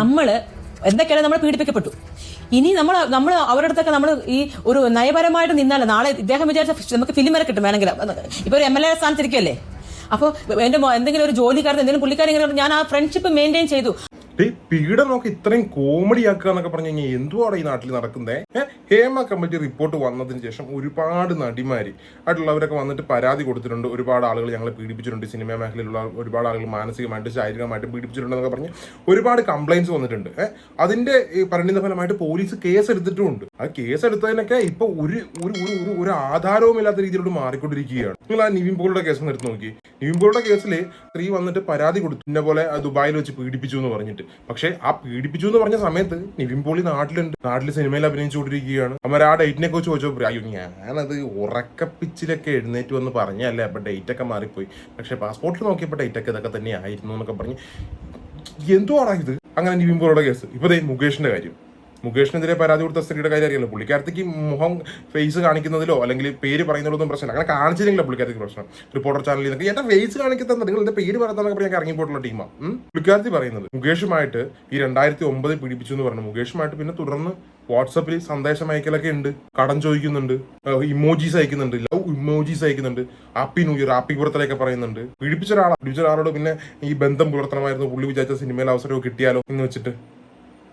നമ്മൾ എന്തൊക്കെയാണ് നമ്മൾ പീഡിപ്പിക്കപ്പെട്ടു. ഇനി നമ്മൾ നമ്മൾ അവരുടെ അടുത്തൊക്കെ നമ്മൾ ഈ ഒരു നയപരമായിട്ട് നിന്നാലും നാളെ ഇദ്ദേഹം വിചാരിച്ച നമുക്ക് ഫിലിം വരെ കിട്ടും വേണമെങ്കിൽ. ഇപ്പൊ ഒരു എം എൽ എ സ്ഥാനത്തിരിക്കല്ലേ അപ്പോൾ എന്റെ എന്തെങ്കിലും ഒരു ജോലിക്കാരൻ എന്തെങ്കിലും പുള്ളിക്കാരെങ്കിലും ഞാൻ ആ ഫ്രണ്ട്ഷിപ്പ് മെയിന്റെയിൻ ചെയ്തു. ഈ പീഡനമൊക്കെ ഇത്രയും കോമഡി ആക്കുക എന്നൊക്കെ പറഞ്ഞു കഴിഞ്ഞാൽ എന്തുവാണ് ഈ നാട്ടിൽ നടക്കുന്നത് ഹേമ കമ്മിറ്റി റിപ്പോർട്ട് വന്നതിന് ശേഷം ഒരുപാട് നടിമാർ ആയിട്ടുള്ളവരൊക്കെ വന്നിട്ട് പരാതി കൊടുത്തിട്ടുണ്ട്. ഒരുപാട് ആളുകൾ ഞങ്ങളെ പീഡിപ്പിച്ചിട്ടുണ്ട്. സിനിമ മേഖലയിലുള്ള ഒരുപാട് ആളുകൾ മാനസികമായിട്ട് ശാരീരികമായിട്ട് പീഡിപ്പിച്ചിട്ടുണ്ടെന്നൊക്കെ പറഞ്ഞ് ഒരുപാട് കംപ്ലൈൻസ് വന്നിട്ടുണ്ട്. അതിന്റെ പരിണിത ഫലമായിട്ട് പോലീസ് കേസ് എടുത്തിട്ടുമുണ്ട് ആ കേസ് എടുത്തതിനൊക്കെ ഇപ്പൊ ഒരു ഒരു ഒരു ഒരു ആധാരവും ഇല്ലാത്ത രീതിയിലോട്ട് മാറിക്കൊണ്ടിരിക്കുകയാണ്. നിങ്ങൾ ആ നിവിൻ കേസ് എടുത്ത് നോക്കി. നിവിൻ കേസിൽ സ്ത്രീ വന്നിട്ട് പരാതി കൊടുത്തു. ഇന്ന പോലെ ദുബായിൽ വെച്ച് പീഡിപ്പിച്ചു എന്ന് പറഞ്ഞിട്ട്. പക്ഷേ ആ പീഡിപ്പിച്ചു എന്ന് പറഞ്ഞ സമയത്ത് നിവിൻ പോളി നാട്ടിലുണ്ട്. നാട്ടിൽ സിനിമയിൽ അഭിനയിച്ചുകൊണ്ടിരിക്കുകയാണ്. അവർ ആ ഡേറ്റിനെ കുറിച്ച് ചോദിച്ചപ്പോൾ അയ്യോ ഞാനത് ഉറക്കപ്പിച്ചിലൊക്കെ എഴുന്നേറ്റ് വന്ന് പറഞ്ഞല്ലേ അപ്പൊ ഡേറ്റ് ഒക്കെ മാറിപ്പോയി. പക്ഷെ പാസ്പോർട്ടിൽ നോക്കിയപ്പോൾ ഡേറ്റ് ഒക്കെ ഇതൊക്കെ തന്നെ ആയിരുന്നു എന്നൊക്കെ പറഞ്ഞ്. എന്തുവാടാ ഇത്? അങ്ങനെ നിവിൻ പോളിയുടെ കേസ് ഇപ്പൊ മുകേഷിന്റെ കാര്യം. മുകേഷിനെതിരെ പരാതി കൊടുത്ത സ്ത്രീയുടെ കാര്യം അറിയില്ല പുള്ളിക്കാരത്തേക്ക് മുഖം ഫേസ് കാണിക്കുന്നതിലോ അല്ലെങ്കിൽ പേര് പറയുന്നതിലോ ഒന്നും പ്രശ്നമില്ല. അങ്ങനെ കാണിച്ചില്ലെങ്കിലോ പുള്ളിക്കാരത്തേക്ക് പ്രശ്നം. റിപ്പോർട്ടർ ചാനലിൽ നിന്നൊക്കെ. എന്റെ ഫേസ് കാണിക്കുന്നത് നിങ്ങൾ എന്റെ പേര് പറയുന്നതൊക്കെ പറഞ്ഞാൽ ഇറങ്ങിപ്പോയിട്ടുള്ള ടീമാണ് പുള്ളിക്കാരത്തി പറയുന്നത് മുകേഷുമായിട്ട് ഈ രണ്ടായിരത്തി ഒമ്പതിൽ പീഡിപ്പിച്ചു എന്ന് പറഞ്ഞു. മുകേഷുമായിട്ട് പിന്നെ തുടർന്ന് വാട്സപ്പിൽ സന്ദേശം അയക്കലൊക്കെ ഉണ്ട്. കടം ചോദിക്കുന്നുണ്ട്. ഇമോജീസ് അയക്കുന്നുണ്ട്. ലവ് ഇമോജീസ് അയക്കുന്നുണ്ട്. Happy new year happy birthday പറയുന്നുണ്ട്. പീഡിപ്പിച്ച ഒരാളാണ് പീഡിപ്പിച്ച ഒരാളോട് പിന്നെ ഈ ബന്ധം പുലർത്തണമായിരുന്നു. പുള്ളി വിചാരിച്ച സിനിമയിൽ അവസരമൊക്കെ കിട്ടിയാലോ എന്ന് വെച്ചിട്ട്.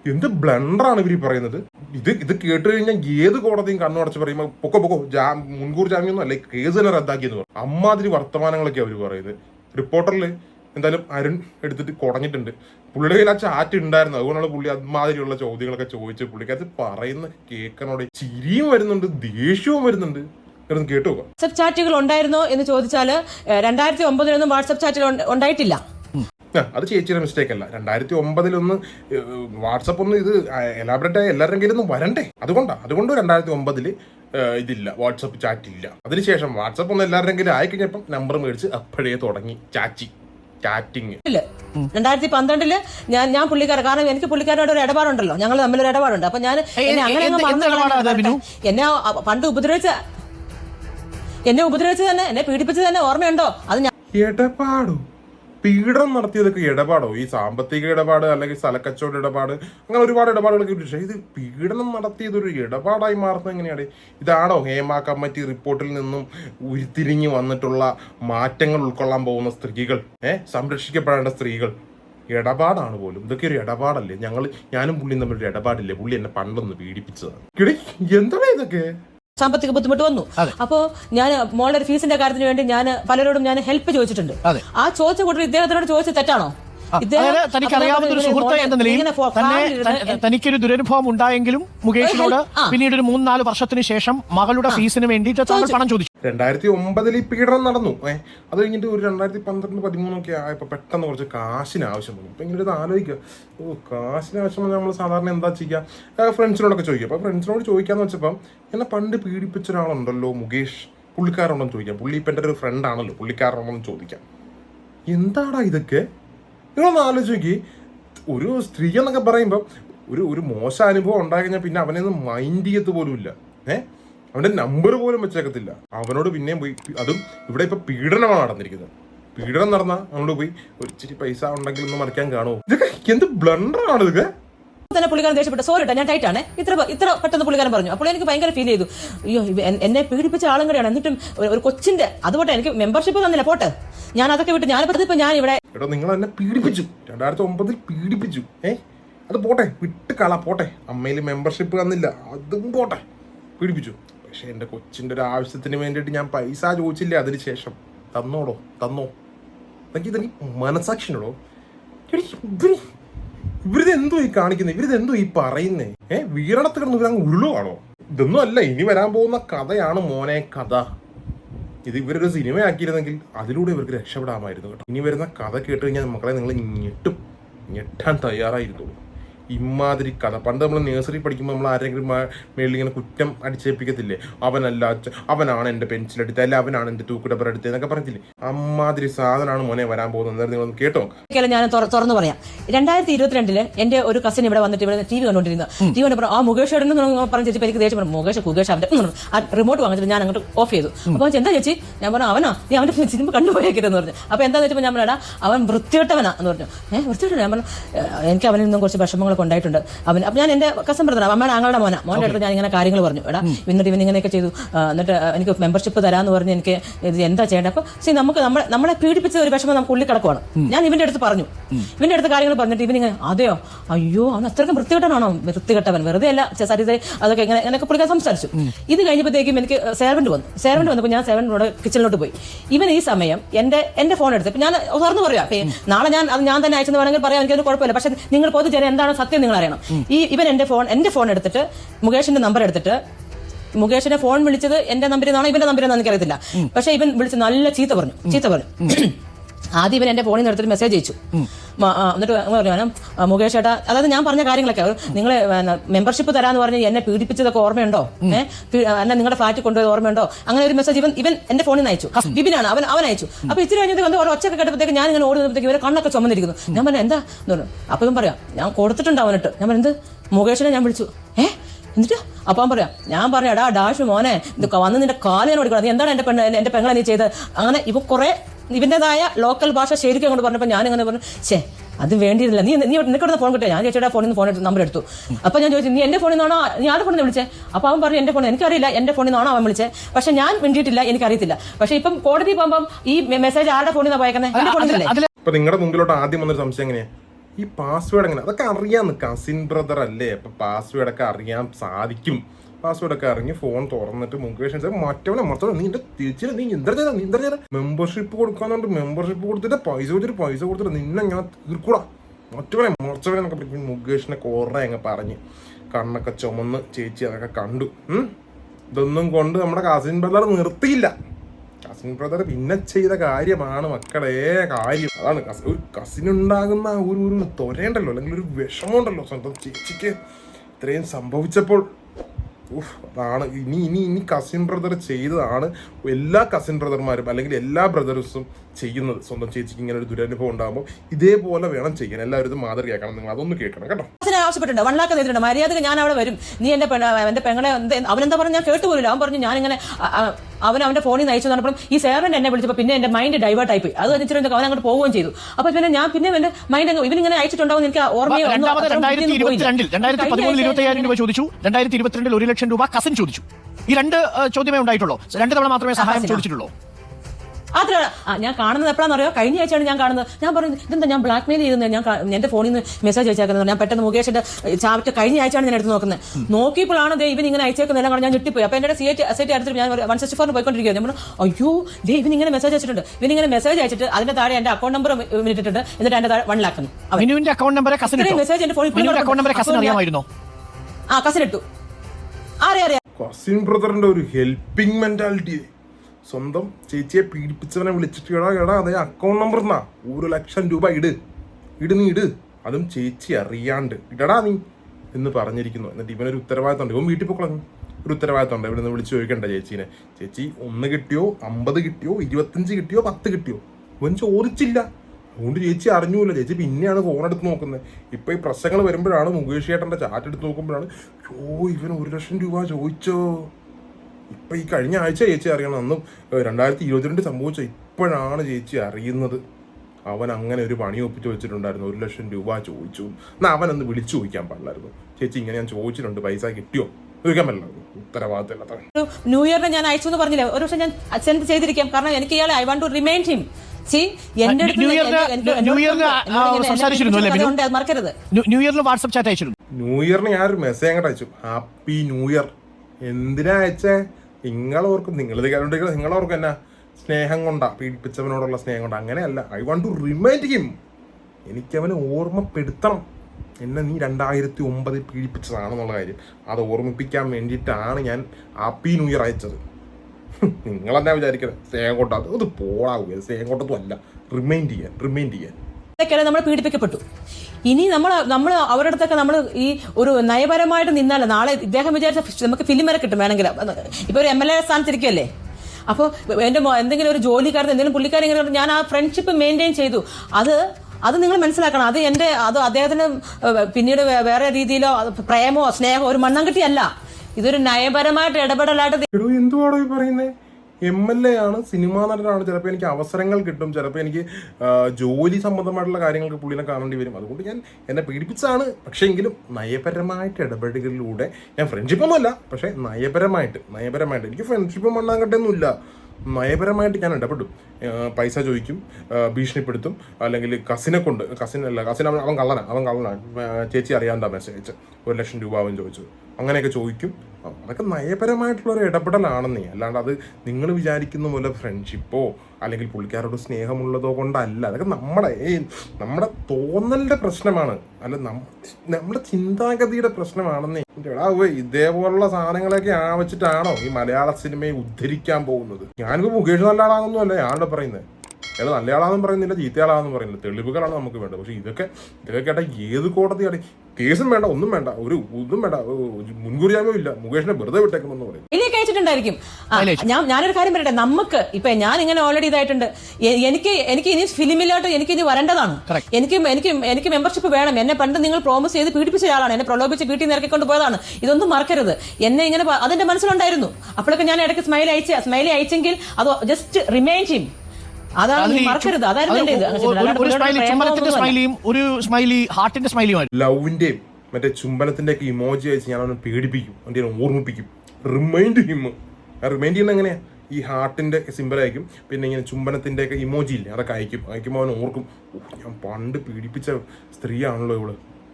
എന്ത് ബ്ലണ്ടറാണ് ഇവർ പറയുന്നത്? ഇത് ഇത് കേട്ട് കഴിഞ്ഞാൽ ഏത് കോടതിയും കണ്ണുടച്ച് പറയുമ്പോൾ പൊക്കോ പൊക്കോ ജാ മുൻകൂർ ജാമ്യമൊന്നും അല്ലെ കേസ് തന്നെ റദ്ദാക്കിയെന്ന് പറയും. അമ്മാതിരി വർത്തമാനങ്ങളൊക്കെ അവർ പറയുന്നത്. റിപ്പോർട്ടറിൽ എന്തായാലും അരുൺ എടുത്തിട്ട് കുടഞ്ഞിട്ടുണ്ട്. പുള്ളിയുടെ കയ്യിൽ ആ ചാറ്റ് ഉണ്ടായിരുന്നു. അതുകൊണ്ടാണ് പുള്ളി അമാതിരിയുള്ള ചോദ്യങ്ങളൊക്കെ ചോദിച്ച് പുള്ളിക്കകത്ത് പറയുന്ന കേൾക്കണോടെ ചിരിയും വരുന്നുണ്ട് ദേഷ്യവും വരുന്നുണ്ട്. കേട്ടു വാട്സപ്പ് ചാറ്റുകൾ ഉണ്ടായിരുന്നോ എന്ന് ചോദിച്ചാൽ രണ്ടായിരത്തി ഒമ്പതിലൊന്നും വാട്സപ്പ് ചാറ്റുകൾ ഉണ്ടായിട്ടില്ല. അത് ചേച്ചിയുടെ മിസ്റ്റേക്ക് അല്ല. രണ്ടായിരത്തി ഒമ്പതിലൊന്ന് വാട്സപ്പ് ഒന്ന് ഇത് എലാബറേറ്റ് ആയ എല്ലാവരുടെ കയ്യിലൊന്നും വരണ്ടേ? അതുകൊണ്ടാണ് അതുകൊണ്ട് രണ്ടായിരത്തി ഒമ്പതിൽ ഇതില്ല വാട്സപ്പ് ചാറ്റ് ഇല്ല. അതിനുശേഷം വാട്സപ്പ് ഒന്ന് എല്ലാവരുടെ കയ്യിൽ ആയിക്കഴിഞ്ഞപ്പം നമ്പർ മേടിച്ച് അപ്പോഴേ തുടങ്ങി ചാച്ചി ചാറ്റിങ് ഇല്ല. രണ്ടായിരത്തി പന്ത്രണ്ടിൽ ഞാൻ ഞാൻ പുള്ളിക്കാരൻ കാരണം എനിക്ക് പുള്ളിക്കാരോട് ഒരു ഇടപാടുണ്ടല്ലോ. ഞങ്ങൾ തമ്മിൽ ഒരു ഇടപാടുണ്ട്. അപ്പൊ ഞാൻ അങ്ങനെ? എന്നെ പണ്ട് ഉപദ്രവിച്ച എന്നെ ഉപദ്രവിച്ചു തന്നെ എന്നെ പീഡിപ്പിച്ചു തന്നെ ഓർമ്മയുണ്ടോ? അത് ഞാൻ ഇടപാടോ? പീഡനം നടത്തിയതൊക്കെ ഇടപാടോ? ഈ സാമ്പത്തിക ഇടപാട് അല്ലെങ്കിൽ സ്ഥലക്കച്ചവട ഇടപാട് അങ്ങനെ ഒരുപാട് ഇടപാടുകളൊക്കെ. പക്ഷേ ഇത് പീഡനം നടത്തിയത് ഒരു ഇടപാടായി മാറുന്നത് എങ്ങനെയാണ്? ഇതാണോ ഹേമ കമ്മിറ്റി റിപ്പോർട്ടിൽ നിന്നും ഉരുത്തിരിഞ്ഞ് വന്നിട്ടുള്ള മാറ്റങ്ങൾ ഉൾക്കൊള്ളാൻ പോകുന്ന സ്ത്രീകൾ? ഏഹ് സംരക്ഷിക്കപ്പെടേണ്ട സ്ത്രീകൾ. ഇടപാടാണ് പോലും. ഇതൊക്കെ ഒരു ഇടപാടല്ലേ? ഞങ്ങൾ ഞാനും പുള്ളിയും തമ്മിൽ ഒരു ഇടപാടില്ലേ? പുള്ളി എന്നെ പണ്ടൊന്ന് പീഡിപ്പിച്ചതാണ്. കിടി എന്താണ് ഇതൊക്കെ? സാമ്പത്തിക ബുദ്ധിമുട്ട് വന്നു. അപ്പോൾ അപ്പോ ഞാൻ മോളുടെ ഫീസിന്റെ കാര്യത്തിന് വേണ്ടി ഞാൻ പലരോടും ഞാൻ ഹെൽപ്പ് ചോദിച്ചിട്ടുണ്ട്. ആ ചോദിച്ച കൂട്ടർ ഇദ്ദേഹത്തിനോട് ചോദിച്ചത് തെറ്റാണോ? ഇദ്ദേഹം തനിക്ക് അറിയാവുന്ന ഒരു സുഹൃത്ത് എന്ന നിലയിൽ തന്നെ തനിക്കൊരു ദുരനുഭവം ഉണ്ടായെങ്കിലും മുകേഷിനോട് പിന്നീട് ഒരു മൂന്ന് നാല് വർഷത്തിന് ശേഷം മകളുടെ ഫീസിന് വേണ്ടിയിട്ട് താങ്കൾ പണം ചോദിച്ചു. രണ്ടായിരത്തി ഒമ്പതിൽ ഈ പീഡനം നടന്നു. ഏഹ് അത് കഴിഞ്ഞിട്ട് ഒരു രണ്ടായിരത്തി പന്ത്രണ്ട് പതിമൂന്നൊക്കെ ആയപ്പോൾ പെട്ടെന്ന് കുറച്ച് കാശിന് ആവശ്യം വന്നു. അപ്പം ഇങ്ങനെ ഇത് ആലോചിക്കുക. ഓ കാശിന് ആവശ്യം വന്നാൽ നമ്മൾ സാധാരണ എന്താ ചെയ്യുക ഫ്രണ്ട്സിനോടൊക്കെ ചോദിക്കുക. അപ്പോൾ ഫ്രണ്ട്സിനോട് ചോദിക്കാന്ന് വെച്ചപ്പം എന്നെ പണ്ട് പീഡിപ്പിച്ച ഒരാളുണ്ടല്ലോ മുകേഷ്. പുള്ളിക്കാരുണ്ടോ എന്ന് ചോദിക്കാം. പുള്ളി ഇപ്പം എന്റെ ഒരു ഫ്രണ്ട് ആണല്ലോ. പുള്ളിക്കാരുണ്ടോ എന്ന് ചോദിക്കാം. എന്താടാ ഇതൊക്കെ? നിങ്ങളൊന്ന് ആലോചിച്ച് ഒരു സ്ത്രീ എന്നൊക്കെ പറയുമ്പോൾ ഒരു ഒരു മോശം അനുഭവം ഉണ്ടായി കഴിഞ്ഞാൽ പിന്നെ അവനെ മൈൻഡ് ചെയ്യത്ത് പോലും ഇല്ല ഏഹ് അവന്റെ നമ്പർ പോലും വെച്ചേക്കത്തില്ല. അവനോട് പിന്നെയും പോയി അതും ഇവിടെ ഇപ്പൊ പീഡനമാണ് നടന്നിരിക്കുന്നത്. പീഡനം നടന്ന അവനോട് പോയി ഒരിച്ചിരി പൈസ ഉണ്ടെങ്കിൽ ഒന്ന് മറിക്കാൻ കാണുമോ ഇതൊക്കെ എന്ത് ബ്ലണ്ടറാണ് ഇതൊക്കെ? തന്നെ പുള്ളിക്കാരൻ ദേഷ്യപ്പെട്ടു സോറി ഞാൻ ടൈറ്റ് ആണ്. ഇത്ര ഇത്ര പെട്ടെന്ന് പുള്ളിക്കാരൻ പറഞ്ഞു. അപ്പോൾ എനിക്ക് ഭയങ്കര ഫീൽ ചെയ്തു. അയ്യോ എന്നെ പീഡിപ്പിച്ച ആളും കൂടെയാണ്. എന്നിട്ടും ഒരു- കൊച്ചിന്റെ അതുപോട്ടെ എനിക്ക് മെമ്പർഷിപ്പ് തന്നില്ല. പോട്ടെ. ഞാൻ അതൊക്കെ വിട്ട് ഞാനിപ്പോ ഇപ്പൊ ഞാൻ ഇവിടെ എടോ നിങ്ങൾ എന്നെ പീഡിപ്പിച്ചു. രണ്ടായിരത്തി ഒമ്പതിൽ പീഡിപ്പിച്ചു. ഏ? അത് പോട്ടെ വിട്ട് കള പോട്ടെ. അമ്മയിൽ മെമ്പർഷിപ്പ് തന്നില്ല. അതും പോട്ടെ. പീഡിപ്പിച്ചു. പക്ഷെ എന്റെ കൊച്ചിന്റെ ഒരു ആവശ്യത്തിന് വേണ്ടിയിട്ട് ഞാൻ പൈസ ചോദിച്ചില്ല അതിന് ശേഷം തന്നോടോ തന്നോ. എനിക്ക് ഇതെനിക്ക് മനസാക്ഷിനോടോ ഇവർ ഇവരിത് എന്തോ ഈ കാണിക്കുന്നത് ഇവരിത് എന്തോ ഈ പറയുന്നേ? ഏഹ് വീരണത്ത് കിടന്ന് ഇവരങ്ങ് ഉരുളുവാണോ? ഇതൊന്നും അല്ല ഇനി വരാൻ പോകുന്ന കഥയാണ് മോനെ കഥ. ഇത് ഇവരൊരു സിനിമയാക്കിയിരുന്നെങ്കിൽ അതിലൂടെ ഇവർക്ക് രക്ഷപ്പെടാമായിരുന്നു കേട്ടോ. ഇനി വരുന്ന കഥ കേട്ട് കഴിഞ്ഞാൽ മക്കളെ നിങ്ങൾ ഞെട്ടും. ഞെട്ടാൻ തയ്യാറായിരുന്നുള്ളൂ ഇമാതിരി കഥ. പണ്ട് നമ്മൾ നേഴ്സറി പഠിക്കുമ്പോൾ നമ്മൾ ആരെങ്കിലും മേളിൽ ഇങ്ങനെ കുറ്റം അടിച്ചേൽപ്പിക്കത്തില്ലേ? അവനല്ല അവനാണ് എന്റെ പെൻസിൽ എടുത്തത് അല്ല അവനാണ് എന്റെ തൂക്കുടപ്പർ എടുത്തത് എന്നൊക്കെ പറഞ്ഞില്ലേ അമ്മാതിരി സാധനമാണ് മോനെ വരാൻ പോകുന്നത്. നിങ്ങളൊന്ന് കേട്ടോ. ഞാൻ തുറ- തുറന്നു പറയാം. രണ്ടായിരത്തി ഇരുപത്തിരണ്ടിൽ എന്റെ ഒരു കസിൻ ഇവിടെ വന്നിട്ട് ഇവിടെ ടി വി കണ്ടോണ്ടിരുന്നു ടി വി കണ്ടപ്പോൾ ആ മുകേഷ് ഏട്ടൻ പറഞ്ഞ ചേച്ചി എനിക്ക് ദേഷ്യം പറഞ്ഞു മുകേഷ് കുകേഷ് അവന്റെ ആ റിമോട്ട് വാങ്ങിച്ചിട്ട് ഞാൻ അങ്ങോട്ട് ഓഫ് ചെയ്തു. അപ്പോൾ എന്താ ചേച്ചി? ഞാൻ പറഞ്ഞു അവനാ നീ അവന്റെ സിനിമ കണ്ടുപോയേക്കരുതെന്ന് പറഞ്ഞു. അപ്പോൾ എന്താന്ന് ചേച്ചി ഞാൻ പറഞ്ഞാ അവൻ വൃത്തികെട്ടവനാ എന്ന് പറഞ്ഞു. ഏഹ് വൃത്തികെട്ടവനാ? ഞാൻ പറഞ്ഞു എനിക്ക് അവനിൽ നിന്നും കുറച്ച് വിഷമങ്ങളൊക്കെ ഉണ്ടായിട്ടുണ്ട് അവൻ അപ്പോൾ ഞാൻ എന്റെ കസം ബ്രദർ അമ്മയുടെ ആങ്ങളുടെ മോന. മോന്റെ അടുത്ത് ഞാൻ ഇങ്ങനെ കാര്യങ്ങൾ പറഞ്ഞു. എടാ എന്നിട്ട് ഇവൻ ഇങ്ങനെയൊക്കെ ചെയ്തു. എന്നിട്ട് എനിക്ക് മെമ്പർഷിപ്പ് തരാന്ന് പറഞ്ഞ് എനിക്ക് ഇത് എന്താ ചെയ്യേണ്ടത് അപ്പോൾ സി നമുക്ക് നമ്മളെ നമ്മളെ പീഡിപ്പിച്ച ഒരു വിഷമം നമുക്ക് ഉള്ളിൽ കിടക്കുവാണ്. ഞാൻ ഇവന്റെ അടുത്ത് പറഞ്ഞു. ഇവന്റെ അടുത്ത് കാര്യങ്ങൾ പറഞ്ഞിട്ട് ഇവനിങ്ങനെ അതെയോ? അയ്യോ അവൻ അത്രയ്ക്കും വൃത്തികെട്ടനാണോ? വൃത്തികെട്ടവൻ. വെറുതെ അല്ല സരിത അതൊക്കെ ഇങ്ങനെ എന്നൊക്കെ പുള്ളിക്കാൻ സംസാരിച്ചു. ഇത് കഴിഞ്ഞപ്പോഴത്തേക്കും എനിക്ക് സേവന്റ് വന്നു. സേവന്റ് വന്നപ്പോൾ ഞാൻ സേവന്റിനോട് കിച്ചണിലോട്ട് പോയി. ഇവൻ ഈ സമയം എന്റെ എന്റെ ഫോൺ എടുത്ത് ഞാൻ തുറന്നു പറയാം. നാളെ ഞാൻ അത് ഞാൻ തന്നെ അയച്ചെന്ന് വേണമെങ്കിൽ പറയാം. എനിക്കൊരു കുഴപ്പമില്ല. പക്ഷെ നിങ്ങൾ പൊതുജനം എന്താണ് സത്യം നിങ്ങൾ അറിയണം. ഈ ഇവൻ എന്റെ ഫോൺ എന്റെ ഫോൺ എടുത്തിട്ട് മുകേഷിന്റെ നമ്പർ എടുത്തിട്ട് മുകേഷിനെ ഫോൺ വിളിച്ചത് എന്റെ നമ്പറിൽ നിന്നാണോ ഇവന്റെ നമ്പറിൽ നിന്നാണ് എനിക്കറിയത്തില്ല. പക്ഷെ ഇവൻ വിളിച്ച് നല്ല ചീത്ത പറഞ്ഞു. ചീത്ത പറഞ്ഞു. ആദ്യം ഇവൻ എന്റെ ഫോണിൽ നിന്ന് എടുത്തിട്ട് മെസ്സേജ് അയച്ചു. എന്നിട്ട് പറഞ്ഞു "ഞാനും, ആ, മുകേഷ് ചേട്ടാ അതായത് ഞാൻ പറഞ്ഞ കാര്യങ്ങളൊക്കെ നിങ്ങൾ മെമ്പർഷിപ്പ് തരാന്ന് പറഞ്ഞ് എന്നെ പീഡിപ്പിച്ചതൊക്കെ ഓർമ്മയുണ്ടോ? ഏഹ് എന്നെ നിങ്ങളുടെ ഫ്ലാറ്റിൽ കൊണ്ടുപോയത് ഓർമ്മയുണ്ടോ? അങ്ങനെ ഒരു മെസ്സേജ് ഇവൻ ഇവൻ എന്റെ ഫോണിൽ നിന്ന് അയച്ചു. വിപിനാണ് അവൻ അവൻ അയച്ചു. അപ്പൊ ഇച്ചിരി കഴിഞ്ഞത് വന്ന് ഒച്ചൊക്കെ കേട്ടപ്പോഴത്തേക്ക് ഞാൻ ഇങ്ങനെ ഓടി വന്നപ്പോഴത്തേക്ക് ഇവരെ കണ്ണൊക്കെ ചുമന്നിരിക്കുന്നു. ഞാൻ പറഞ്ഞു എന്താ? എന്ന് പറഞ്ഞു. അപ്പൊ ഇവൻ പറയാം ഞാൻ കൊടുത്തിട്ടുണ്ട് അവനിട്ട്. ഞാൻ പറഞ്ഞു എന്ത്? മുകേഷിനെ ഞാൻ വിളിച്ചു. ഏഹ് എന്നിട്ട് അപ്പം പറയാം ഞാൻ പറഞ്ഞു എടാ ഡാഷ് മോനെ ഇത് വന്ന് നിന്റെ കാലിനെ ഓടിക്കണം നീ എന്താണ് എന്റെ പെണ്ണ് എന്റെ പെങ്ങളെ നീ ചെയ്ത് അങ്ങനെ ഇപ്പൊ കുറെ ഇവന്റേതായ ലോക്കൽ ഭാഷ ശരിക്കും അങ്ങോട്ട് പറഞ്ഞപ്പോൾ ഞാൻ ഇങ്ങനെ പറഞ്ഞു ഛേ അത് വേണ്ടിയിരുന്നില്ല. നീ നീ നിനക്കിടുന്ന ഫോൺ കിട്ടിയ? ഞാൻ ചേച്ചിയുടെ ഫോണിൽ നിന്ന് ഫോൺ എടുത്ത് നമ്പർ എടുത്തു. അപ്പൊ ഞാൻ ചോദിച്ചു നീ എന്റെ ഫോണിൽ നിന്നാണോ നീ ആരുടെ ഫോണിൽ നിന്ന് വിളിച്ചേ? അപ്പൊ അവൻ പറഞ്ഞു എന്റെ ഫോണിൽ എനിക്കറിയില്ല എന്റെ ഫോണിൽ നിന്നാണോ അവൻ വിളിച്ചേ. പക്ഷേ ഞാൻ വേണ്ടിയിട്ടില്ല എനിക്കറിയത്തില്ല. പക്ഷേ ഇപ്പം കോടതി പോകുമ്പോൾ ഈ മെസ്സേജ് ആരുടെ ഫോണിൽ നിന്നാണ് പോയേക്കുന്നത് എന്റെ ഫോണിൽ നിന്നല്ലേ അതിൽ നിങ്ങളുടെ മുമ്പിലോട്ട് ആദ്യം വന്നൊരു സംശയം എങ്ങനെയാ? ഈ പാസ്വേഡ് എങ്ങനെ? അതൊക്കെ അറിയാന്ന് കസിൻ ബ്രദർ അല്ലേ? അപ്പം പാസ്വേഡൊക്കെ അറിയാൻ സാധിക്കും. പാസ്വേഡ് ഒക്കെ അറിഞ്ഞ് ഫോൺ തുറന്നിട്ട് സാർ മറ്റവനെ മറ്റവനെ നീ എന്റെ തിരിച്ചില്ല? നീ എന്താ ചെയ്താ? നീ എന്താ ചെയ്താ? മെമ്പർഷിപ്പ് കൊടുക്കാന്നുണ്ട്. മെമ്പർഷിപ്പ് കൊടുത്തിട്ട് പൈസ കൊടുത്തിട്ട് പൈസ കൊടുത്തിട്ട് നിന്നെ ഞാൻ തീർക്കൂടാ. മറ്റവനെ മറച്ചവനെ എന്നൊക്കെ പറ്റും മുകേഷിനെ കുറേ അങ്ങ് പറഞ്ഞ്. കണ്ണൊക്കെ ചുമന്ന് ചേച്ചി അതൊക്കെ കണ്ടു. ഇതൊന്നും കൊണ്ട് നമ്മുടെ കസിൻ ബ്രദർ നിർത്തിയില്ല. കസിൻ ബ്രദർ പിന്നെ ചെയ്ത കാര്യമാണ് മക്കളെ കാര്യം. അതാണ് ഒരു കസിൻ ഉണ്ടാകുന്ന ഒരു ഒരു തൊരയുണ്ടല്ലോ അല്ലെങ്കിൽ ഒരു വിഷമമുണ്ടല്ലോ സ്വന്തം ചേച്ചിക്ക്. ഇത്രയും സംഭവിച്ചപ്പോൾ അതാണ്. ഇനി ഇനി ഇനി കസിൻ ബ്രദർ ചെയ്തതാണ് എല്ലാ കസിൻ ബ്രദർമാരും അല്ലെങ്കിൽ എല്ലാ ബ്രദേഴ്സും ചെയ്യുന്നത്. സ്വന്തം ചേച്ചിക്ക് ഇങ്ങനെ ഒരു ദുരനുഭവം ഉണ്ടാകുമ്പോൾ ഇതേപോലെ വേണം ചെയ്യാൻ. എല്ലാവരും മാതൃകയാക്കണം. നിങ്ങൾ അതൊന്ന് കേൾക്കണം കേട്ടോ. ആവശ്യപ്പെട്ടിട്ടുണ്ട്. വൺ ലാക്ക് തന്നിട്ടുണ്ട്. മര്യാദയ്ക്ക് ഞാൻ അവിടെ വരും. നീ എന്റെ എന്റെ പെങ്ങളെ അവനെന്താ പറഞ്ഞു ഞാൻ കേട്ടു പോലില്ല അവൻ പറഞ്ഞു ഞാനിങ്ങനെ ഇങ്ങനെ അവൻ അവന്റെ ഫോണിൽ നിന്ന് അയച്ചു പറഞ്ഞപ്പോൾ ഈ സേവൻ എന്നെ വിളിച്ചപ്പോൾ പിന്നെ എന്റെ മൈൻഡ് ഡൈവേർട്ട് പോയി അത് വെച്ചിട്ട് അവൻ അങ്ങോട്ട് പോവുകയും ചെയ്തു. അപ്പൊ പിന്നെ ഞാൻ പിന്നെ എന്റെ മൈൻഡ് ഇവൻ ഇങ്ങനെ അയച്ചിട്ടുണ്ടാവും എനിക്ക് രൂപ ചോദിച്ചു. രണ്ടായിരത്തി ഇരുപത്തിരണ്ടിൽ ഒരു ലക്ഷം രൂപ കസിൻ ചോദിച്ചു. ഈ രണ്ട് ചോദ്യമേ ഉണ്ടായിട്ടുള്ളൂ. രണ്ട് തവണ മാത്രമേ സഹായം ചോദിച്ചിട്ടുള്ളൂ. അത്ര ആ, ഞാൻ കാണുന്നത് എപ്പോഴാണെന്ന് അറിയോ? കഴിഞ്ഞ ആഴ്ചയാണ് ഞാൻ കാണുന്നത്. ഞാൻ പറഞ്ഞു ഇതെന്താ ഞാൻ ബ്ലാക്ക് മെയിൽ ചെയ്യുന്നത് ഞാൻ എന്റെ ഫോണിൽ നിന്ന് മെസ്സേജ് അയച്ചേക്കുന്നത്? ഞാൻ പെട്ടെന്ന് മുകേഷിന്റെ ചാപ്റ്റ് കഴിഞ്ഞ ആഴ്ചയാണ് ഞാൻ എടുത്ത് നോക്കുന്നത്. നോക്കിയപ്പോഴാണ് ദേ ഇവൻ ഇങ്ങനെ അയച്ചേക്കുന്നതെല്ലാം കാണാൻ ഞാൻ ഞെട്ടിപ്പോയി. അപ്പൊ എന്റെ സി എച്ച് ടി അടുത്തിട്ട് ഞാൻ വൺ സിക്സ്റ്റി ഫോറിന് പോയിക്കൊണ്ടിരിക്കുകയാണ്. ഞാൻ പറഞ്ഞു അയ്യോ ദേ ഇവൻ ഇങ്ങനെ മെസ്സേജ് അയച്ചിട്ടുണ്ട്. ഇവൻ ഇങ്ങനെ മെസ്സേജ് അയച്ചിട്ട് അതിന്റെ താഴെ എന്റെ അക്കൗണ്ട് നമ്പർ ഇട്ടിട്ടുണ്ട് എന്നിട്ട് എന്റെ താഴെ one lakh account number message എന്റെ ഫോണിൽ അപ്പോൾ അറിയാമായിരുന്നോ? ആ കസിൻ ഇട്ടു. അറിയാം അറിയാം. കസിൻ ബ്രദറിന്റെ ഒരു ഹെൽപ്പിംഗ് മെന്റാലിറ്റി സ്വന്തം ചേച്ചിയെ പീഡിപ്പിച്ചവനെ വിളിച്ചിട്ട് എടാ എടാ അതേ അക്കൗണ്ട് നമ്പർ എന്നാ ഒരു ലക്ഷം രൂപ ഇട്. ഇട് നീ ഇട്. അതും ചേച്ചി അറിയാണ്ട്. ഇടടാ നീ. എന്ന് പറഞ്ഞിരിക്കുന്നു. എന്നിട്ട് ഇവനൊരു ഉത്തരവാദിത്തം ഉണ്ട് ഇവൻ വീട്ടിൽ പോക്കളഞ്ഞു ഒരു ഉത്തരവാദിത്തം ഉണ്ട് ഇവിടെ നിന്ന് വിളിച്ചു ചോദിക്കണ്ട ചേച്ചീനെ. ചേച്ചി ഒന്ന് കിട്ടിയോ? അമ്പത് കിട്ടിയോ? ഇരുപത്തഞ്ച് കിട്ടിയോ? പത്ത് കിട്ടിയോ? ഇവൻ ചോദിച്ചില്ല. അതുകൊണ്ട് ചേച്ചി അറിഞ്ഞൂല ചേച്ചി പിന്നെയാണ് ഫോൺ എടുത്ത് നോക്കുന്നത്. ഇപ്പൊ ഈ പ്രശ്നങ്ങൾ വരുമ്പോഴാണ് മുകേഷ് ചേട്ടന്റെ ചാറ്റ് എടുത്ത് നോക്കുമ്പോഴാണ് ഓ ഇവൻ ഒരു ലക്ഷം രൂപ ചോദിച്ചോ? ഇപ്പൊ ഈ കഴിഞ്ഞ ആഴ്ച ചേച്ചി അറിയണം. അന്ന് രണ്ടായിരത്തി ഇരുപത്തിരണ്ട് സംഭവിച്ച ഇപ്പോഴാണ് ചേച്ചി അറിയുന്നത്. അവൻ അങ്ങനെ ഒരു പണി ഒപ്പിച്ച് വെച്ചിട്ടുണ്ടായിരുന്നു. ഒരു ലക്ഷം രൂപ ചോദിച്ചു. എന്നാ അവനൊന്ന് വിളിച്ചു ചോദിക്കാൻ പാടില്ലായിരുന്നു. ചേച്ചി ഇങ്ങനെ ഞാൻ ചോദിച്ചിട്ടുണ്ട്. പൈസ കിട്ടിയോ? ചോദിക്കാൻ പറ്റില്ലായിരുന്നു ഉത്തരവാദിത്തമില്ലാത്തവൻ ഒരു ന്യൂ ഇയറിന് ഞാൻ അയച്ചു എന്ന് പറഞ്ഞില്ല? ഒരു പക്ഷെ ഞാൻ സെൻഡ് ചെയ്തിരിക്കാം. കാരണം എനിക്ക് ഇയാളെ I want to remind him see എന്റെ അടുത്ത് ന്യൂ ഇയറിന് വാട്സ്ആപ്പ് ചാറ്റ് അയച്ചിരുന്നു. ന്യൂ ഇയറിന് ഞാനൊരു മെസ്സേജ് അങ്ങോട്ട് അയച്ചു. ഹാപ്പി ന്യൂ ഇയർ എന്തിനാ അയച്ചേ? നിങ്ങൾ ഓർക്കും നിങ്ങളോർക്കും എന്നാ? സ്നേഹം കൊണ്ടാ പീഡിപ്പിച്ചവനോടുള്ള സ്നേഹം കൊണ്ടാ. അങ്ങനെയല്ല I want to remind him എനിക്കവനെ ഓർമ്മപ്പെടുത്തണം. എന്നെ നീ രണ്ടായിരത്തി ഒമ്പതിൽ പീഡിപ്പിച്ചതാണെന്നുള്ള കാര്യം. അത് ഓർമ്മിപ്പിക്കാൻ വേണ്ടിയിട്ടാണ് ഞാൻ ഹാപ്പി ന്യൂ ഇയർ അയച്ചത്. നിങ്ങളെന്നാ വിചാരിക്കുന്നത് സ്നേഹം കൊണ്ടാ. അത് പോളാവുക സ്നേഹം കൊണ്ടതും അല്ല റിമൈൻഡ് ചെയ്യാൻ റിമൈൻഡ് ചെയ്യാൻ. ഇതൊക്കെയാണ് നമ്മൾ പീഡിപ്പിക്കപ്പെട്ടു. ഇനി നമ്മൾ നമ്മൾ അവരുടെ അടുത്തൊക്കെ നമ്മൾ ഈ ഒരു നയപരമായിട്ട് നിന്നാൽ നാളെ ഇദ്ദേഹം വിചാരിച്ച നമുക്ക് ഫിലിം വരെ കിട്ടും വേണമെങ്കിൽ. ഇപ്പൊ ഒരു എം എൽ എ സ്ഥാനത്തിരിക്കുകയല്ലേ അപ്പോൾ എന്റെ എന്തെങ്കിലും ഒരു ജോലിക്കാരൻ എന്തെങ്കിലും പുള്ളിക്കാരൻ ഇങ്ങനെ ഞാൻ ആ ഫ്രണ്ട്ഷിപ്പ് മെയിന്റെയിൻ ചെയ്തു. അത് അത് നിങ്ങൾ മനസ്സിലാക്കണം. അത് എന്റെ അത് അദ്ദേഹത്തിന് പിന്നീട് വേറെ രീതിയിലോ പ്രേമോ സ്നേഹമോ ഒരു മണ്ണം കിട്ടിയല്ല ഇതൊരു നയപരമായിട്ട് ഇടപെടലായിട്ട് എന്തുവാണോ ഈ പറയുന്നത് എം എൽ എ ആണ് സിനിമാ നടനാണ് ചിലപ്പോൾ എനിക്ക് അവസരങ്ങൾ കിട്ടും ചിലപ്പോൾ എനിക്ക് ജോലി സംബന്ധമായിട്ടുള്ള കാര്യങ്ങൾക്ക് പുള്ളിനെ കാണേണ്ടി വരും. അതുകൊണ്ട് ഞാൻ എന്നെ പീഡിപ്പിച്ചാണ് പക്ഷേ എങ്കിലും നയപരമായിട്ട് ഇടപെടലുകളിലൂടെ ഞാൻ ഫ്രണ്ട്ഷിപ്പൊന്നുമല്ല പക്ഷേ നയപരമായിട്ട് നയപരമായിട്ട്. എനിക്ക് ഫ്രണ്ട്ഷിപ്പ് മണ്ണാങ്കട്ടൊന്നുമില്ല നയപരമായിട്ട് ഞാൻ ഇടപെടും. പൈസ ചോദിക്കും ഭീഷണിപ്പെടുത്തും അല്ലെങ്കിൽ കസിനെ കൊണ്ട് കസിൻ അല്ല കസിൻ അവൻ അവൻ കള്ളനാണ് അവൻ കള്ളനാണ് ചേച്ചി അറിയാണ്ടാ മെസ്സേജ് അയച്ച് ഒരു ലക്ഷം രൂപ അവൻ ചോദിച്ചത് അങ്ങനെയൊക്കെ ചോദിക്കും. അതൊക്കെ നയപരമായിട്ടുള്ള ഒരു ഇടപെടലാണെന്നേ. അല്ലാണ്ട് അത് നിങ്ങൾ വിചാരിക്കുന്ന പോലെ ഫ്രണ്ട്ഷിപ്പോ അല്ലെങ്കിൽ പുള്ളിക്കാരോട് സ്നേഹമുള്ളതോ കൊണ്ടല്ല. അതൊക്കെ നമ്മുടെ ഈ നമ്മുടെ തോന്നലിന്റെ പ്രശ്നമാണ്. അല്ല നമ്മ- നമ്മുടെ ചിന്താഗതിയുടെ പ്രശ്നമാണെന്നേ. എടാ ഇതേപോലുള്ള സാധനങ്ങളൊക്കെ ആവച്ചിട്ടാണോ ഈ മലയാള സിനിമയെ ഉദ്ധരിക്കാൻ പോകുന്നത്? ഞാനിപ്പോ മുകേഷ് നല്ല ആളാണെന്നും അല്ല ഞാനോട് പറയുന്നത് അയാൾ നല്ല ആളാന്നും പറയുന്നില്ല ചീത്തയാളാന്നും പറയുന്നില്ല. തെളിവുകളാണ് നമുക്ക് വേണ്ടത്. പക്ഷെ ഇതൊക്കെ ഇതൊക്കെ കേട്ടാ ഏത് കോടതിയാണ് കേസും വേണ്ട ഒന്നും വേണ്ട ഒരു ഒന്നും വേണ്ട മുൻകൂറിയാമോ ഇല്ല. മുകേഷിനെ വെറുതെ വിട്ടേക്കണമെന്ന് പറയും. ഇതിലേക്ക് അയച്ചിട്ടുണ്ടായിരിക്കും ആ, ഞാൻ ഞാനൊരു കാര്യം പറയട്ടെ നമുക്ക് ഇപ്പൊ ഞാൻ ഇങ്ങനെ ഓൾറെഡി ഇതായിട്ടുണ്ട്. എനിക്ക് എനിക്ക് ഇനി ഫിലിമിലോട്ട് എനിക്ക് ഇനി വരേണ്ടതാണ്. എനിക്ക് എനിക്ക് എനിക്ക് മെമ്പർഷിപ്പ് വേണം. എന്നെ പണ്ട് നിങ്ങൾ പ്രോമിസ് ചെയ്ത് പീഡിപ്പിച്ച ആളാണ് എന്നെ പ്രലോഭിച്ച് വീട്ടിൽ നിന്ന് ഇറക്കിക്കൊണ്ട് പോയതാണ്. ഇതൊന്നും മറക്കരുത്. എന്നെ ഇങ്ങനെ അതിന്റെ മനസ്സിലുണ്ടായിരുന്നു. അപ്പോഴൊക്കെ ഞാൻ ഇടയ്ക്ക് സ്മൈൽ അയച്ച സ്മൈൽ അയച്ചെങ്കിൽ അത് ജസ്റ്റ് റിമൈൻ ചെയ്യും. ലവിന്റെയും മറ്റേ ചുംബനത്തിന്റെ ഒക്കെ ഇമോജി അയച്ച് ഞാൻ അവനെ പേടിപ്പിക്കും അവന്റെ ഓർമ്മിപ്പിക്കും. റിമൈൻഡ് ഹിം റിമൈൻഡ് ചെയ്യുന്നത് എങ്ങനെയാണ് ഈ ഹാർട്ടിന്റെ സിമ്പിൾ അയക്കും പിന്നെ ഇങ്ങനെ ചുംബനത്തിന്റെ ഒക്കെ ഇമോജി ഇല്ലേ? അതൊക്കെ അയക്കും. അയക്കുമ്പോൾ അവൻ ഓർക്കും "ഓ, ഞാൻ പണ്ട് പീഡിപ്പിച്ച സ്ത്രീയാണല്ലോ ഇവൾ.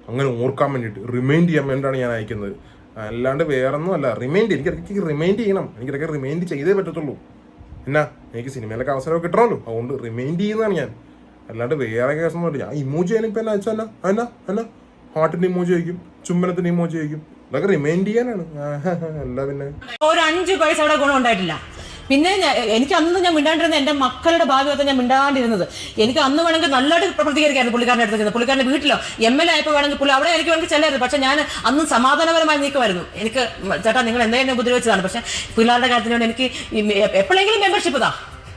അങ്ങനെ ഓർക്കാൻ വേണ്ടിയിട്ട് റിമൈൻഡ് ചെയ്യാൻ വേണ്ടിയിട്ടാണ് ഞാൻ അയക്കുന്നത്. അല്ലാണ്ട് വേറൊന്നും അല്ല. റിമൈൻഡ് എനിക്ക് ഇടയ്ക്ക് റിമൈൻഡ് ചെയ്യണം. എനിക്കിടയ്ക്ക് റിമൈൻഡ് ചെയ്തേ പറ്റത്തുള്ളൂ. എന്നാ എനിക്ക് സിനിമയിലൊക്കെ അവസരമൊക്കെ കിട്ടണമല്ലോ. അതുകൊണ്ട് റിമൈൻഡ് ചെയ്യുന്നതാണ് ഞാൻ. അല്ലാണ്ട് വേറെ കേസൊന്നും ഇല്ല. ഞാൻ ഇമോജി ഞാനിപ്പോൾ എന്നാ വെച്ചാൽ എന്നാ? എന്നാ? എന്നാ? ഹാർട്ടിന്റെ ഇമോജി അയക്കും ചുംബനത്തിന്റെ ഇമോജി അയക്കും ഇതൊക്കെ റിമൈൻഡ് ചെയ്യാനാണ്. പിന്നെ. ഒരു അഞ്ച് പൈസ അവിടെ ഗുണം ഉണ്ടായിട്ടില്ല. പിന്നെ എനിക്ക് അന്ന് ഞാൻ മിണ്ടാണ്ടിരുന്ന എന്റെ മക്കളുടെ ഭാവിയൊക്കെ ഞാൻ മിണ്ടാണ്ടിരുന്നത്. എനിക്ക് അന്ന് വേണമെങ്കിൽ നല്ലതായിട്ട് പ്രതികരിക്കായിരുന്നു പുള്ളിക്കാരന്റെ അടുത്ത് ചെന്ന്. പുള്ളിക്കാരന്റെ വീട്ടിലോ എം എൽ എ ആയപ്പോൾ വേണമെങ്കിൽ പുള്ളി അവിടെ എനിക്ക് വേണമെങ്കിൽ ചെല്ലായിരുന്നു. പക്ഷെ ഞാൻ അന്ന് സമാധാനപരമായി നീക്കുമായിരുന്നു. എനിക്ക് ചേട്ടാ നിങ്ങൾ എന്തെങ്കിലും ഉപദ്രവിച്ചതാണ്. പക്ഷെ പിള്ളേരുടെ കാര്യത്തിന് വേണ്ടി എനിക്ക് എപ്പോഴെങ്കിലും മെമ്പർഷിപ്പ് താ.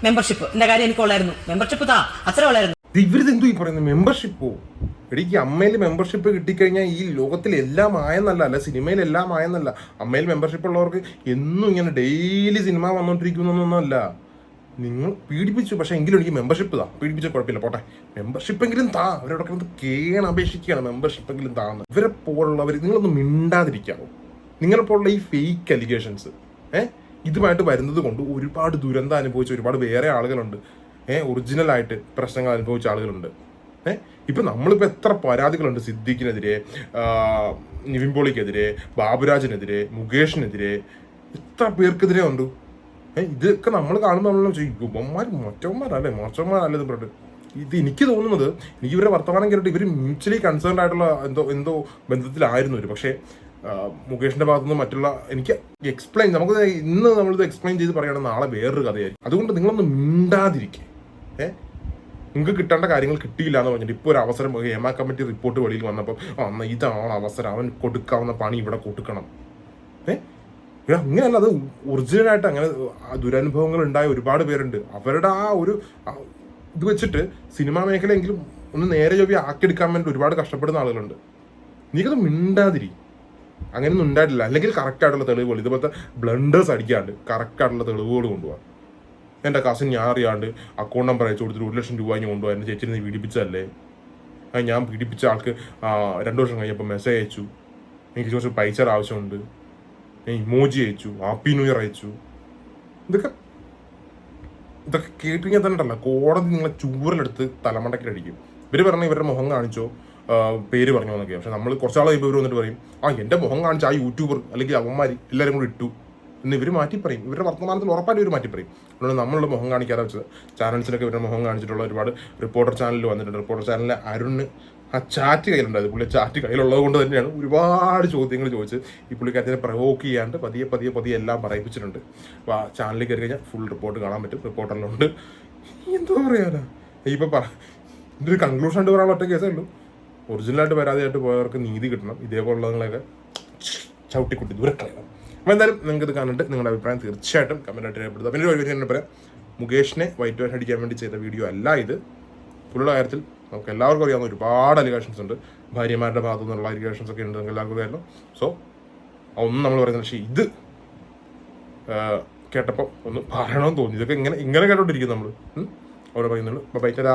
മെമ്പർഷിപ്പ് എന്റെ കാര്യം എനിക്ക് ഉള്ളായിരുന്നു മെമ്പർഷിപ്പ് താ. അത്ര ഉള്ളായിരുന്നു. ഇവരിതെന്തു ഈ പറയുന്നത് മെമ്പർഷിപ്പോ എടീക്ക് അമ്മയിൽ മെമ്പർഷിപ്പ് കിട്ടിക്കഴിഞ്ഞാൽ ഈ ലോകത്തിൽ എല്ലാം ആയെന്നല്ല അല്ല സിനിമയിൽ എല്ലാം ആയെന്നല്ല. അമ്മയിൽ മെമ്പർഷിപ്പ് ഉള്ളവർക്ക് എന്നും ഇങ്ങനെ ഡെയിലി സിനിമ വന്നോണ്ടിരിക്കുന്നൊന്നും അല്ല നിങ്ങൾ പീഡിപ്പിച്ചു പക്ഷെ എങ്കിലും എനിക്ക് മെമ്പർഷിപ്പ് താ. പീഡിപ്പിച്ച കുഴപ്പമില്ല പോട്ടെ. മെമ്പർഷിപ്പ് എങ്കിലും താ. അവരോട് കിടന്ന് കേണ അപേക്ഷിക്കുകയാണ് മെമ്പർഷിപ്പ് എങ്കിലും താന്ന്. ഇവരെ പോലുള്ളവർ നിങ്ങളൊന്ന് മിണ്ടാതിരിക്കാവോ? നിങ്ങളെ പോലുള്ള ഈ ഫേക്ക് അലിഗേഷൻസ് ഏഹ് ഇതുമായിട്ട് വരുന്നത് കൊണ്ട് ഒരുപാട് ദുരന്തം അനുഭവിച്ച ഒരുപാട് വേറെ ആളുകളുണ്ട്. ഏഹ് ഒറിജിനലായിട്ട് പ്രശ്നങ്ങൾ അനുഭവിച്ച ആളുകളുണ്ട്. ഏഹ് ഇപ്പം നമ്മളിപ്പോൾ എത്ര പരാതികളുണ്ട് സിദ്ദീഖിനെതിരെ നിവിൻ പോളിക്കെതിരെ ബാബുരാജിനെതിരെ മുകേഷിനെതിരെ എത്ര പേർക്കെതിരെ ഉണ്ട്? ഏഹ് ഇതൊക്കെ നമ്മൾ കാണുമ്പോൾ നമ്മൾ ചെയ്യും ഇവന്മാർ മറ്റവന്മാരല്ലേ മോശന്മാരല്ലേ പറഞ്ഞിട്ട്. ഇത് എനിക്ക് തോന്നുന്നത് എനിക്ക് ഇവരുടെ വർത്തമാനം കേട്ടിട്ട് ഇവർ മ്യൂച്വലി കൺസേൺഡ് ആയിട്ടുള്ള എന്തോ എന്തോ ബന്ധത്തിലായിരുന്നു ഇവർ പക്ഷേ മുകേഷിന്റെ ഭാഗത്തുനിന്ന് മറ്റുള്ള എനിക്ക് എക്സ്പ്ലെയിൻ നമുക്ക് ഇന്ന് നമ്മളിത് എക്സ്പ്ലെയിൻ ചെയ്ത് പറയുകയാണെങ്കിൽ നാളെ വേറൊരു കഥയായിരിക്കും. അതുകൊണ്ട് നിങ്ങളൊന്ന് മിണ്ടാതിരിക്കേ. ഏഹ് നിങ്ങൾക്ക് കിട്ടേണ്ട കാര്യങ്ങൾ കിട്ടിയില്ല എന്ന് പറഞ്ഞിട്ട് ഇപ്പോൾ ഒരു അവസരം ഹേമ കമ്മിറ്റി റിപ്പോർട്ട് വെളിയിൽ വന്നപ്പോൾ അന്ന് ഇതാണ് അവസരം അവൻ കൊടുക്കാവുന്ന പണി ഇവിടെ കൊടുക്കണം ഏ? എടാ, അങ്ങനെയല്ല അത് ഒറിജിനലായിട്ട് അങ്ങനെ ദുരനുഭവങ്ങൾ ഉണ്ടായ ഒരുപാട് പേരുണ്ട്. അവരുടെ ആ ഒരു ഇത് വെച്ചിട്ട് സിനിമാ മേഖലയെങ്കിലും ഒന്ന് നേരെ ചൊവ്വി ആക്കിയെടുക്കാൻ വേണ്ടി ഒരുപാട് കഷ്ടപ്പെടുന്ന ആളുകളുണ്ട്. നീക്കത് മിണ്ടാതിരി. അങ്ങനെയൊന്നും ഉണ്ടായിട്ടില്ല. അല്ലെങ്കിൽ കറക്റ്റായിട്ടുള്ള തെളിവുകൾ ഇതുപോലത്തെ ബ്ലണ്ടേഴ്സ് അടിക്കാണ്ട് കറക്റ്റായിട്ടുള്ള തെളിവുകൾ കൊണ്ടുപോകാം എന്റെ കസിൻ ഞാൻ അറിയാണ്ട് അക്കൗണ്ട് നമ്പർ അയച്ചു കൊടുത്തിട്ട് ഒരു ലക്ഷം രൂപ ഞാൻ കൊണ്ടുപോകാൻ എന്റെ ചേച്ചിനെ നീ പീഡിപ്പിച്ചതല്ലേ? ഞാൻ പീഡിപ്പിച്ച ആൾക്ക് രണ്ടു വർഷം കഴിഞ്ഞപ്പോൾ മെസ്സേജ് അയച്ചു. എനിക്ക് കുറച്ച് പൈസ ആവശ്യമുണ്ട്. ഞാൻ ഇമോജി അയച്ചു ഹാപ്പി ന്യൂ ഇയർ അയച്ചു. ഇതൊക്കെ ഇതൊക്കെ കേട്ട് കഴിഞ്ഞാൽ തന്നെ ഉണ്ടല്ലോ. കോടതി നിങ്ങളെ ചൂരലെടുത്ത് തലമണ്ടക്കിൽ അടിക്കും ഇവർ പറഞ്ഞ ഇവരുടെ മുഖം കാണിച്ചോ? പേര് പറഞ്ഞു എന്നൊക്കെ. പക്ഷെ നമ്മൾ കുറച്ചാൾ ഇവർ വന്നിട്ട് പറയും ആ എന്റെ മുഖം കാണിച്ച ആ യൂട്യൂബർ അല്ലെങ്കിൽ അവന്മാർ എല്ലാവരും കൂടി ഇട്ടു. എന്ന് ഇവർ മാറ്റി പറയും. ഇവരുടെ വർത്തമാനത്തിൽ ഉറപ്പായിട്ട് ഇവർ മാറ്റി പറയും. അതുകൊണ്ട് നമ്മളുടെ മുഖം കാണിക്കാതെ വെച്ചത് ചാനൽസിലൊക്കെ ഇവരുടെ മുഖം കാണിച്ചിട്ടുള്ള ഒരുപാട് റിപ്പോർട്ടർ ചാനലിൽ വന്നിട്ടുണ്ട്. റിപ്പോർട്ടർ ചാനലിലെ അരുണ് ആ ചാറ്റ് കയ്യിലുണ്ടായത് പുള്ളി ചാറ്റ് കയ്യിലുള്ളത് കൊണ്ട് തന്നെയാണ് ഒരുപാട് ചോദ്യങ്ങൾ ചോദിച്ച് ഈ പുള്ളിക്കാരത്തിനെ പ്രവോക്ക് ചെയ്യാണ്ട് പതിയെ പതിയെ പതിയെ എല്ലാം പറയിപ്പിച്ചിട്ടുണ്ട്. അപ്പോൾ ആ ചാനലിൽ കയറി കഴിഞ്ഞാൽ ഫുൾ റിപ്പോർട്ട് കാണാൻ പറ്റും. റിപ്പോർട്ടറിലുണ്ട് എന്തോ പറയാനാ? ഇപ്പം പറ ഇതിന്റെ ഒരു കൺക്ലൂഷൻ ആയിട്ട് പറയാനുള്ള ഒറ്റ കേസേ ഉള്ളൂ. ഒറിജിനലായിട്ട് പരാതിയായിട്ട് പോയവർക്ക് നീതി കിട്ടണം. ഇതേപോലുള്ളവങ്ങളെയൊക്കെ ചവിട്ടിക്കുട്ടി. ദൂരെ കളയണം. അപ്പോൾ എന്തായാലും നിങ്ങൾക്ക് ഇത് കണ്ടിട്ട് നിങ്ങളുടെ അഭിപ്രായം തീർച്ചയായിട്ടും കമന്റായിട്ട് രേഖപ്പെടുത്തുക. പിന്നെ ഒരു ഞാൻ പറയാം. മുകേഷിനെ വൈറ്റ് വാഷ് അടിക്കാൻ വേണ്ടി ചെയ്ത വീഡിയോ അല്ല ഇത്. പുള്ളിയുടെ കാര്യത്തിൽ നമുക്ക് എല്ലാവർക്കും അറിയാവുന്ന ഒരുപാട് അലിഗേഷൻസ് ഉണ്ട്. ഭാര്യമാരുടെ ഭാഗത്തു നിന്നുള്ള അലിഗേഷൻസ് ഒക്കെ ഉണ്ട് എല്ലാവർക്കും അറിയാമല്ലോ സോ ഒന്നും നമ്മൾ പറയുന്നത് പക്ഷേ ഇത് കേട്ടപ്പോൾ ഒന്ന് പറയണമെന്ന് തോന്നി. ഇതൊക്കെ ഇങ്ങനെ ഇങ്ങനെ കേട്ടോണ്ടിരിക്കും നമ്മൾ അവിടെ പറയുന്നുള്ളൂ ബൈ തരാ